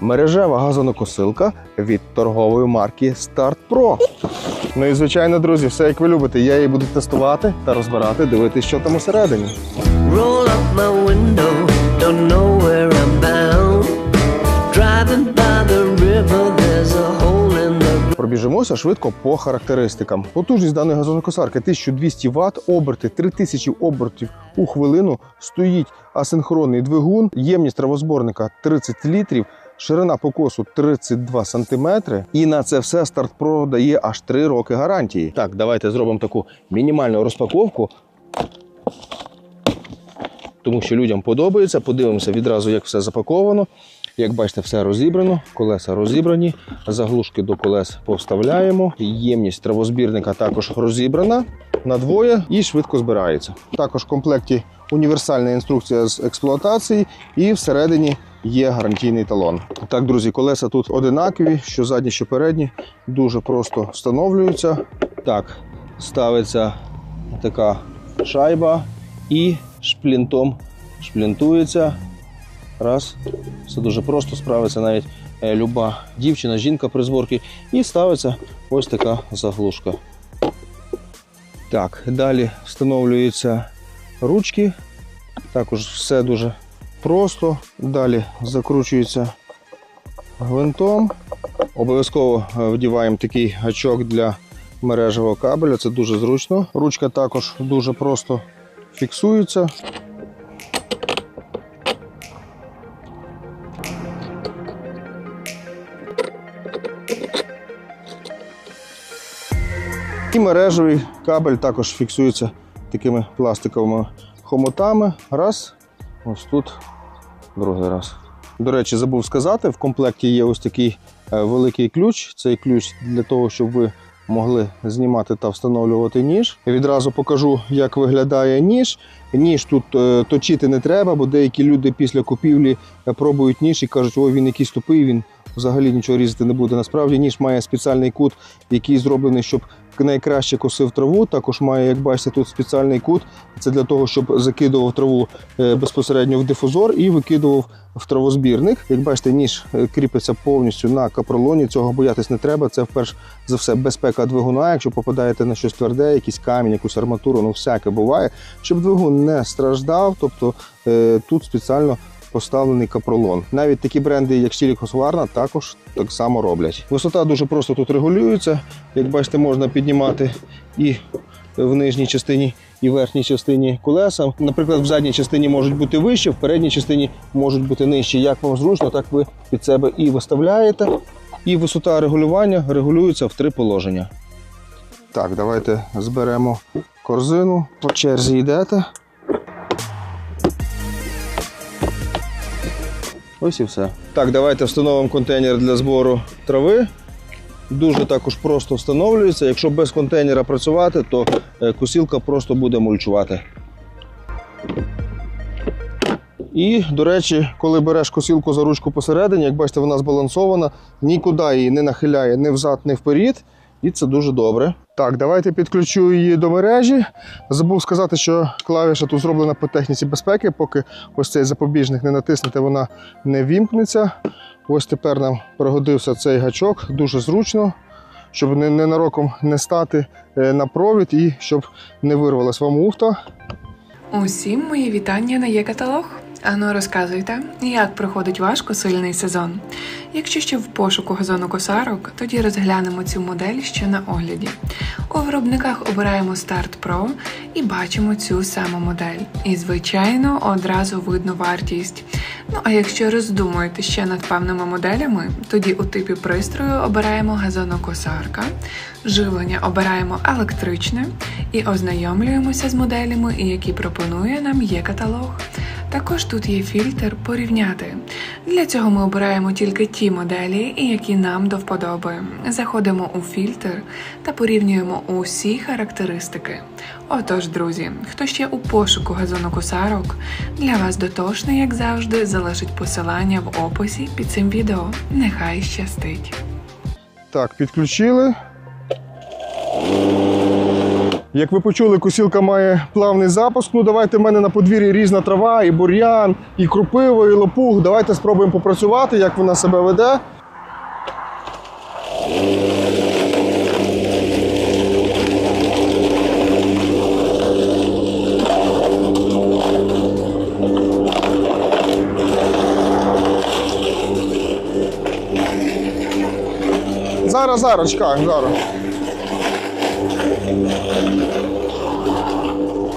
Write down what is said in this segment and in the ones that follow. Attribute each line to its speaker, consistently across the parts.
Speaker 1: мережева газонокосилка від торгової марки Start Pro. Ну і звичайно, друзі, все як ви любите. Я її буду тестувати та розбирати, дивитися, що там усередині.
Speaker 2: Roll up my window, don't know where I'm bound. Driving by the river, there's a hole in the
Speaker 1: Пробіжимося швидко по характеристикам. Потужність даної газонокосарки 1200 Вт, оберти 3000 обертів у хвилину. Стоїть асинхронний двигун, ємність травозборника 30 літрів. Ширина покосу 32 см. І на це все Start Pro дає аж 3 роки гарантії. Так, давайте зробимо таку мінімальну розпаковку. Тому що людям подобається. Подивимося відразу, як все запаковано. Як бачите, все розібрано, колеса розібрані, заглушки до колес повставляємо. Ємність травозбірника також розібрана на двоє і швидко збирається. Також в комплекті універсальна інструкція з експлуатації, і всередині є гарантійний талон. Так, друзі, колеса тут одинакові, що задні, що передні, дуже просто встановлюються. Так, ставиться така шайба і шплінтом шплінтується. Раз. Все дуже просто справиться навіть е, люба дівчина, жінка при зборці. І ставиться ось така заглушка. Так, далі встановлюються ручки. Також все дуже просто. Далі закручується гвинтом. Обов'язково е, вдіваємо такий гачок для мережевого кабеля. Це дуже зручно. Ручка також дуже просто фіксується. І мережевий кабель також фіксується такими пластиковими хомутами. Раз. Ось тут. Другий раз. До речі, забув сказати, в комплекті є ось такий е, великий ключ. Цей ключ для того, щоб ви могли знімати та встановлювати ніж. Відразу покажу, як виглядає ніж. Ніж тут е, точити не треба, бо деякі люди після купівлі е, пробують ніж і кажуть, ой, він якийсь тупий, він взагалі нічого різати не буде. Насправді ніж має спеціальний кут, який зроблений, щоб найкраще косив траву. Також має, як бачите, тут спеціальний кут. Це для того, щоб закидував траву е, безпосередньо в дифузор і викидував в травозбірник. Як бачите, ніж е, кріпиться повністю на капролоні. Цього боятись не треба. Це вперше за все безпека двигуна. Якщо попадаєте на щось тверде, якийсь камінь, якусь арматуру, ну всяке буває, щоб двигун не страждав. Тобто е, тут спеціально поставлений капролон. Навіть такі бренди, як Husqvarna, також так само роблять. Висота дуже просто тут регулюється. Як бачите, можна піднімати і в нижній частині, і в верхній частині колеса. Наприклад, в задній частині можуть бути вищі, в передній частині можуть бути нижчі. Як вам зручно, так ви під себе і виставляєте. І висота регулювання регулюється в три положення. Так, давайте зберемо корзину. По черзі йдете. Ось і все. Так, давайте встановимо контейнер для збору трави. Дуже також просто встановлюється. Якщо без контейнера працювати, то е, косілка просто буде мульчувати. І, до речі, коли береш косілку за ручку посередині, як бачите, вона збалансована, нікуди її не нахиляє ні взад, ні вперед. І це дуже добре. Так, давайте підключу її до мережі. Забув сказати, що клавіша тут зроблена по техніці безпеки. Поки ось цей запобіжник не натиснете, вона не вімкнеться. Ось тепер нам пригодився цей гачок, дуже зручно, щоб ненароком не стати е, на провід і щоб не вирвалась вам муфта.
Speaker 3: Усім мої вітання на є каталог. Ану, розказуйте, як проходить ваш косильний сезон. Якщо ще в пошуку газону косарок, тоді розглянемо цю модель ще на огляді. У виробниках обираємо Start Pro і бачимо цю саму модель. І, звичайно, одразу видно вартість. Ну а якщо роздумуєте ще над певними моделями, тоді у типі пристрою обираємо газонокосарка, живлення обираємо електричне і ознайомлюємося з моделями, які пропонує нам є каталог. Також тут є фільтр порівняти. Для цього ми обираємо тільки ті моделі, які нам до вподоби. Заходимо у фільтр та порівнюємо усі характеристики. Отож, друзі, хто ще у пошуку газонокосарок, для вас дотошне, як завжди, залишить посилання в описі під цим відео. Нехай щастить!
Speaker 1: Так, підключили. Як ви почули, косілка має плавний запуск. Ну давайте в мене на подвір'ї різна трава, і бур'ян, і крупиво, і лопух. Давайте спробуємо попрацювати, як вона себе веде. Зараз, зараз, чекай, зараз.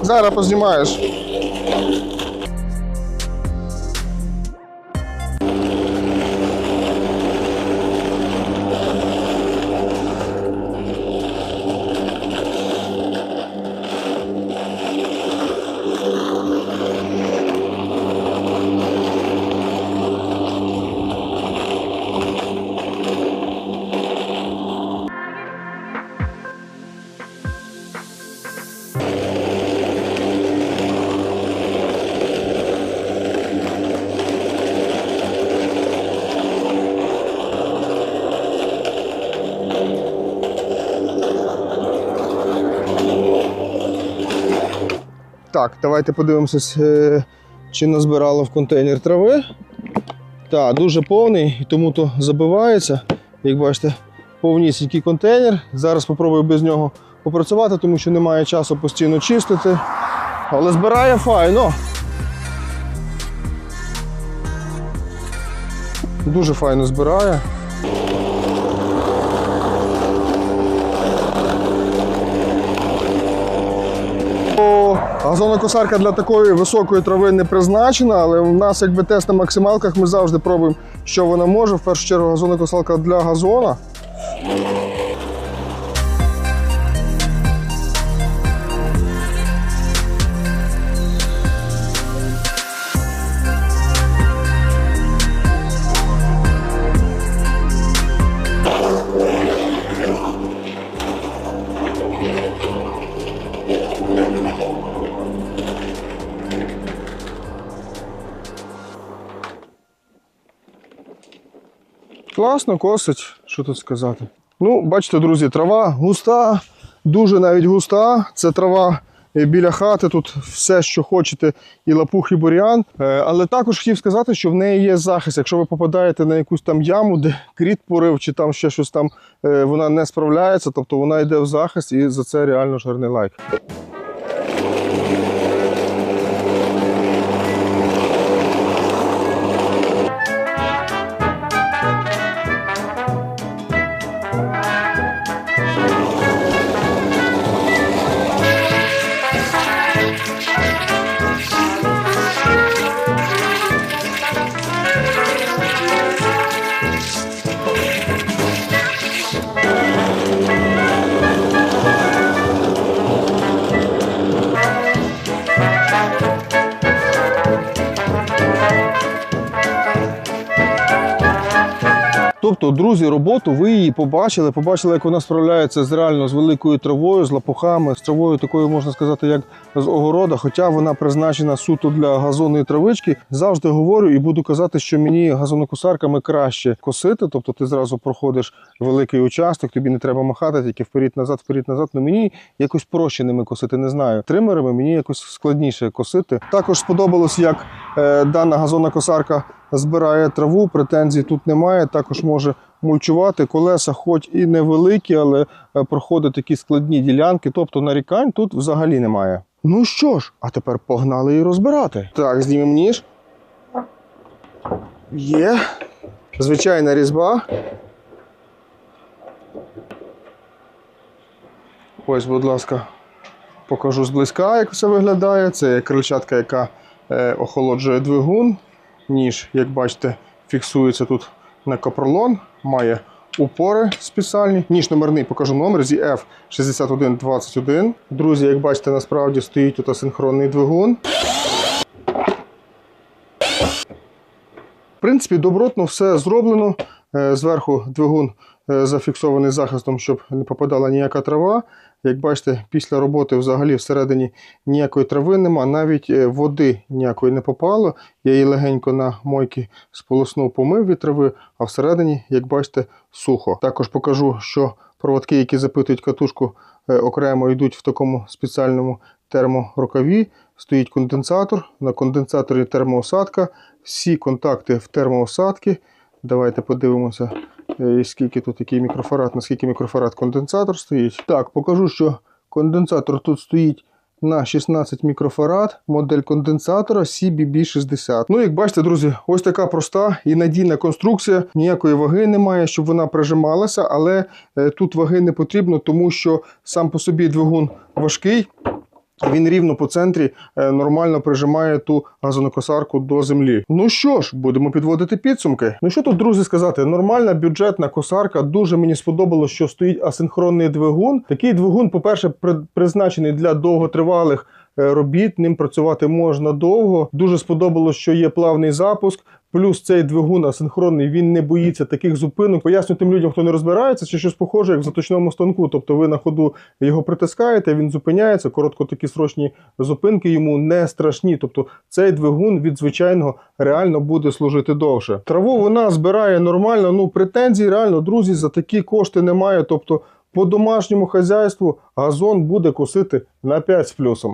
Speaker 1: Зараз познімаєш. Так, давайте подивимося, е, чи назбирало в контейнер трави. Так, дуже повний, тому то забивається. Як бачите, повнісінький контейнер. Зараз спробую без нього попрацювати, тому що немає часу постійно чистити. Але збирає файно. Дуже файно збирає. Газонокосарка для такої високої трави не призначена, але у нас якби тест на максималках ми завжди пробуємо, що вона може. В першу чергу газонокосалка для газона. Класно косить, що тут сказати. Ну, бачите, друзі, трава густа, дуже навіть густа. Це трава е, біля хати, тут все, що хочете, і лапух, і бур'ян. Е, Але також хотів сказати, що в неї є захист. Якщо ви попадаєте на якусь там яму, де кріт порив, чи там ще щось там е, вона не справляється, тобто вона йде в захист, і за це реально жирний лайк. Тобто, друзі, роботу ви її побачили, побачили, як вона справляється з реально з великою травою, з лопухами, з травою такою, можна сказати, як з огорода, хоча вона призначена суто для газонної травички. Завжди говорю і буду казати, що мені газонокосарками краще косити. Тобто ти зразу проходиш великий участок, тобі не треба махати, тільки вперед-назад, вперед-назад. Ну мені якось проще ними косити, не знаю. Тримерами мені якось складніше косити. Також сподобалось, як е, дана газонна косарка збирає траву, претензій тут немає. Також може мульчувати. Колеса, хоч і невеликі, але е, проходить такі складні ділянки. Тобто нарікань тут взагалі немає. Ну що ж, а тепер погнали її розбирати. Так, знімемо ніж. Є. Звичайна різьба. Ось, будь ласка, покажу зблизька, як все виглядає. Це крильчатка, яка е, охолоджує двигун. Ніж, як бачите, фіксується тут на капролон, має упори спеціальні. Ніж номерний покажу номер ZF6121. Друзі, як бачите, насправді стоїть тут асинхронний двигун. В принципі, добротно все зроблено. Е, Зверху двигун е, зафіксований захистом, щоб не попадала ніяка трава. Як бачите, після роботи взагалі всередині ніякої трави нема, навіть е, води ніякої не попало. Я її легенько на мойки сполоснув, помив від трави, а всередині, як бачите, сухо. Також покажу, що Проводки, які запитують катушку, е, окремо йдуть в такому спеціальному терморукаві. Стоїть конденсатор, на конденсаторі термоосадка. Всі контакти в термоосадки. Давайте подивимося, е, скільки тут який мікрофарад, наскільки мікрофарад конденсатор стоїть. Так, покажу, що конденсатор тут стоїть на 16 мікрофарад, модель конденсатора CBB60. Ну, як бачите, друзі, ось така проста і надійна конструкція. Ніякої ваги немає, щоб вона прижималася, але е, тут ваги не потрібно, тому що сам по собі двигун важкий. Він рівно по центрі е, нормально прижимає ту газонокосарку до землі. Ну що ж, будемо підводити підсумки. Ну що тут, друзі, сказати? Нормальна бюджетна косарка. Дуже мені сподобалось, що стоїть асинхронний двигун. Такий двигун, по-перше, при- призначений для довготривалих робіт. Ним працювати можна довго. Дуже сподобалось, що є плавний запуск. Плюс цей двигун асинхронний, він не боїться таких зупинок. Поясню тим людям, хто не розбирається, це щось похоже, як в заточному станку. Тобто ви на ходу його притискаєте, він зупиняється. Коротко такі срочні зупинки йому не страшні. Тобто цей двигун від звичайного реально буде служити довше. Траву вона збирає нормально. Ну претензій реально, друзі, за такі кошти немає. Тобто по домашньому хазяйству газон буде косити на 5 з плюсом.